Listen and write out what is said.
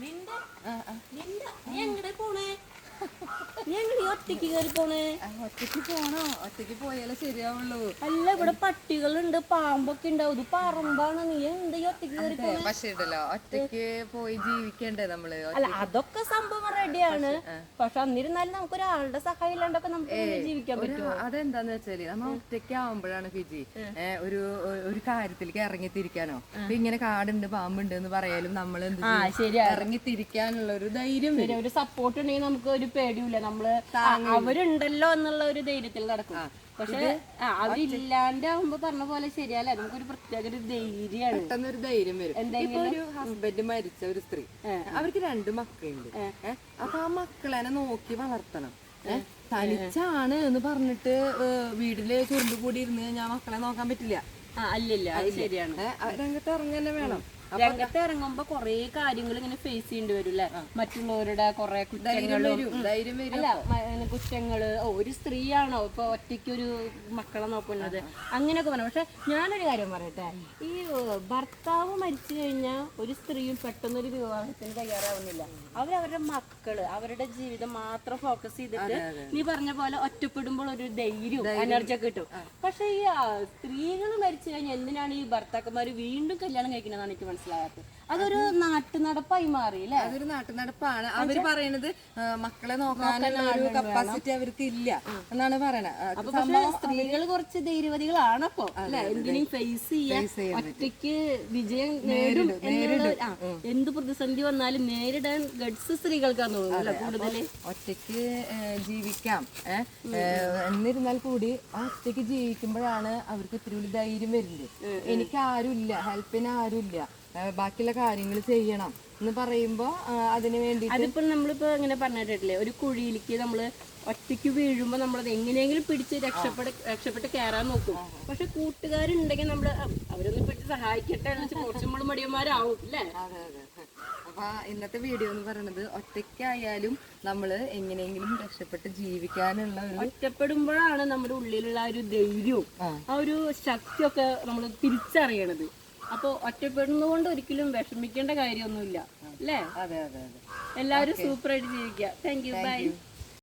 നിന്റെ നിന്റെ നീ എങ്ങടെ പോണേ? എങ്ങടെ ഒറ്റയ്ക്ക് കയറി പോണേ? ഒറ്റയ്ക്ക് പോണോ. ഒറ്റയ്ക്ക് പോയാലേ ശരിയാവുള്ളൂ. അല്ല ഇവിടെ പട്ടികളുണ്ട് പാമ്പൊക്കെ ഉണ്ടാവും ഇത് പറമ്പാണ്. നീ എന്താ ഒറ്റയ്ക്ക് കയറി പക്ഷേ ഉണ്ടല്ലോ ഒറ്റയ്ക്ക് പോയി ജീവിക്കണ്ടേ നമ്മൾ? അല്ല അതൊക്കെ സംഭവം റെഡിയാണ് പക്ഷെ എന്നിരുന്നാലും നമുക്ക് ഒരാളുടെ സഹായം ഇല്ലാണ്ടൊക്കെ നമുക്ക് ജീവിക്കാൻ പറ്റും അതെന്താന്ന് വെച്ചാൽ നമ്മൾ ഒറ്റയ്ക്ക് ആവുമ്പോഴാണ് ഫിജി ഒരു ഒരു കാര്യത്തിലേക്ക് ഇറങ്ങിത്തിരിക്കാനോ? ഇപ്പൊ ഇങ്ങനെ കാടുണ്ട് പാമ്പുണ്ട് എന്ന് പറയാലും നമ്മൾ ഇറങ്ങി തിരിക്കാനുള്ള ഒരു ധൈര്യം വരും. ഒരു സപ്പോർട്ട് ഉണ്ടെങ്കിൽ നമുക്ക് ഒരു പേടിയില്ല നമ്മൾ അവരുണ്ടല്ലോ എന്നുള്ള ഒരു ധൈര്യത്തിൽ നടക്കും. പക്ഷെ അതില്ലാണ്ടാവുമ്പോ പറഞ്ഞ പോലെ ശരിയല്ല. നമുക്കൊരു പ്രത്യേക ഒരു ധൈര്യമാണ്. പെട്ടെന്ന് ഒരു ധൈര്യം വരും. ഇപ്പൊ ഒരു ഹസ്ബൻഡ് മരിച്ച ഒരു സ്ത്രീ. അവർക്ക് രണ്ട് മക്കളുണ്ട്. അപ്പൊ ആ മക്കളെ നോക്കി വളർത്തണം. തനിച്ചാണ് എന്ന് പറഞ്ഞിട്ട് വീട്ടിൽ ചുരുണ്ടു കൂടി ഇരുന്ന് ഞാൻ മക്കളെ നോക്കാൻ പറ്റില്ല. അല്ലല്ല അത് ശരിയാണ്. രംഗത്ത് ഇറങ്ങന്നെ വേണം. രംഗത്ത് ഇറങ്ങുമ്പോ കൊറേ കാര്യങ്ങൾ ഇങ്ങനെ ഫേസ് ചെയ്യേണ്ടി വരും അല്ലെ മറ്റുള്ളവരുടെ കൊറേ കുറ്റങ്ങളും. അല്ല കുറ്റങ്ങൾ. ഓ, ഒരു സ്ത്രീയാണോ ഇപ്പൊ ഒറ്റയ്ക്ക് ഒരു മക്കളെ നോക്കുന്നത്? അങ്ങനെയൊക്കെ പറഞ്ഞു പക്ഷെ ഞാനൊരു കാര്യം പറയട്ടെ. ഈ ഭർത്താവ് മരിച്ചു കഴിഞ്ഞാൽ ഒരു സ്ത്രീയും പെട്ടെന്നൊരു വിവാഹത്തിന് തയ്യാറാവുന്നില്ല. അവരവരുടെ മക്കൾ അവരുടെ ജീവിതം മാത്രം ഫോക്കസ് ചെയ്തിട്ട് നീ പറഞ്ഞ പോലെ ഒറ്റപ്പെടുമ്പോൾ ഒരു ധൈര്യവും എനർജി ഒക്കെ കിട്ടും. പക്ഷെ ഈ സ്ത്രീകൾ മരിച്ചു കഴിഞ്ഞാൽ എന്തിനാണ് ഈ ഭർത്താക്കന്മാര് വീണ്ടും കല്യാണം കഴിക്കുന്നതാണ് എനിക്ക് മനസ്സിലാകാത്തത്. അതൊരു നാട്ടു നടപ്പായി മാറി അല്ലേ? അതൊരു നാട്ടു നടപ്പാണ് അവർ പറയണത് മക്കളെ നോക്കാനുള്ള ഒരു കപ്പാസിറ്റി അവർക്ക് ഇല്ല എന്നാണ് പറയണത്. സ്ത്രീകൾ കുറച്ച് ധൈര്യവതികളാണ് അപ്പൊ അല്ലെ? എന്തിനും ഫേസ് ചെയ്യാൻ ഒറ്റയ്ക്ക് വിജയം നേരിടും എന്ത് പ്രതിസന്ധി വന്നാലും നേരിടാൻ ഗഡ്സ് സ്ത്രീകൾക്കാന്ന് തോന്നുന്നു കൂടുതൽ കൂടുതൽ? ഒറ്റയ്ക്ക് ജീവിക്കാം എന്നിരുന്നാൽ കൂടി ആ ഒറ്റയ്ക്ക് ജീവിക്കുമ്പോഴാണ് അവർക്ക് ഇത്തിരി ധൈര്യം വരുന്നത്. എനിക്ക് ആരുമില്ല ഹെൽപ്പിന് ആരുമില്ല. ബാക്കിയുള്ള കാര്യങ്ങൾ ചെയ്യണം എന്ന് പറയുമ്പോ അതിന് വേണ്ടി അതിപ്പോ നമ്മളിപ്പോ ഇങ്ങനെ പറഞ്ഞിട്ടില്ലേ ഒരു കുഴിയിലേക്ക് നമ്മൾ ഒറ്റയ്ക്ക് വീഴുമ്പോ നമ്മളത് എങ്ങനെയെങ്കിലും പിടിച്ച് രക്ഷപ്പെട്ട് രക്ഷപ്പെട്ട് കയറാൻ നോക്കും. പക്ഷെ കൂട്ടുകാരുണ്ടെങ്കിൽ നമ്മൾ അവരൊന്നും പിടിച്ച് സഹായിക്കട്ടെ എന്ന് വെച്ചാൽ കുറച്ച് നമ്മൾ മടിയന്മാരാവും അല്ലേ? അതെ അതെ അപ്പൊ ഇന്നത്തെ വീഡിയോ എന്ന് പറയുന്നത് ഒറ്റയ്ക്കായാലും നമ്മൾ എങ്ങനെയെങ്കിലും രക്ഷപ്പെട്ട് ജീവിക്കാനുള്ള ഒറ്റപ്പെടുമ്പോഴാണ് നമ്മുടെ ഉള്ളിലുള്ള ആ ഒരു ധൈര്യവും ആ. ഒരു ശക്തിയൊക്കെ നമ്മൾ തിരിച്ചറിയണത്. അപ്പോൾ ഒറ്റപ്പെടുന്നതുകൊണ്ട് ഒരിക്കലും വിഷമിക്കേണ്ട കാര്യമൊന്നുമില്ല. അല്ലേ? എല്ലാവരും സൂപ്പറായിട്ട് ജീവിക്കുക. Thank you by